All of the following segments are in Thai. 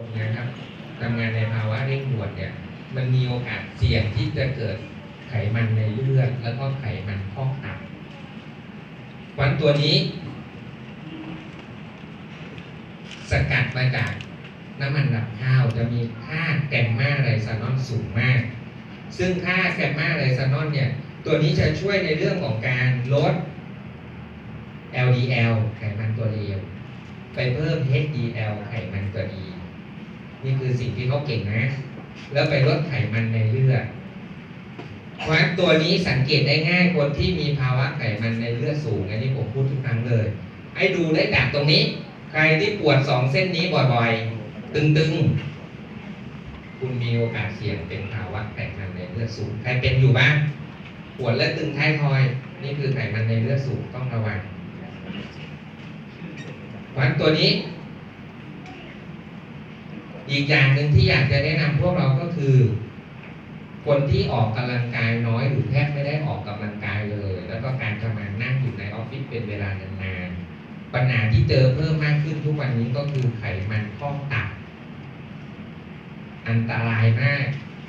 คนนะครับทำงานในภาวะเร่งด่วนเนี่ยมันมีโอกาสเสี่ยงที่จะเกิดไขมันในเลือดแล้วก็ไขมันพอกตับวันตัวนี้ สกัดมาจากน้ำมันดับข้าวจะมีค่าแกมมาไรซานอนสูงมาก ซึ่งค่าแกมมาไรซานอนเนี่ย ตัวนี้จะช่วยในเรื่องของการลด LDL ไขมันตัวเลวไปเพิ่ม HDL ไขมันตัวดี นี่คือสิ่งที่เขาเก่งนะ แล้วไปลดไขมันในเลือดเพราะฉะนั้นตัวนี้สังเกตได้ง่ายคนที่มีภาวะไขมันในเลือดสูงอันนี้ผมพูดทุกครั้งเลยให้ดูได้จากตรงนี้ ใครที่ปวดสองเส้นนี้บ่อยๆ ตึงๆ คุณมีโอกาสเสี่ยงเป็นภาวะไขมันในเลือดสูง ใครเป็นอยู่บ้างปวดและตึงท้ายทอย นี่คือไขมันในเลือดสูงต้องระวังเพราะฉะนั้นตัวนี้ อีกอย่างหนึ่งที่อยากจะแนะนำพวกเราก็คือ คนที่ออกกำลังกายน้อยหรือแทบไม่ได้ออกกำลังกายเลย แล้วก็การทำงานนั่งอยู่ในออฟฟิศเป็นเวลานานๆปัญหาที่เจอเพิ่มมากขึ้นทุกวันนี้ก็คือไขมันพอตับ อันตรายมาก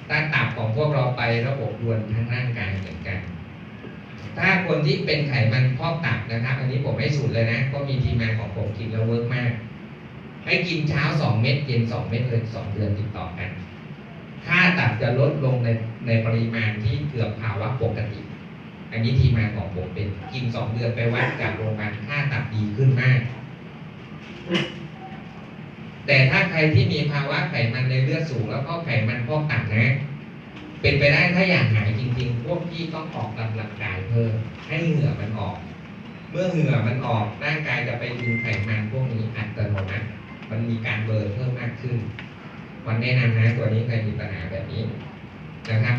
ถ้าตับของพวกเราไประบบรวนทั้งร่างกายเหมือนกัน ถ้าคนที่เป็นไขมันพอกตับนะครับ อันนี้ผมไม่สูตรเลยนะ ก็มีทีมงานของผมกินแล้วเวิร์กมาก ให้กินเช้าสองเม็ดเย็นสองเม็ดเลยสองเดือนติดต่อกัน ค่าตับจะลดลงในในปริมาณที่เกือบภาวะปกติ อันนี้ทีมาของผมเป็นกินสองเดือนไปวัดจากโรงพยาบาลค่าตับดีขึ้นมาก แต่ถ้าใครที่มีภาวะไขมันในเลือดสูง แล้วก็ไขมันพอกตับนะ เป็นไปได้ถ้าอยากหายจริง ๆ พวกพี่ต้องออกกำลังกายเพิ่มให้เหงื่อมันออก เมื่อเหงื่อมันออกร่างกายจะไปดึงไขมันพวกนี้อัตโน อนแนะนำนะตัวนี้เคยมีปัญหาแบบนี้นะครับ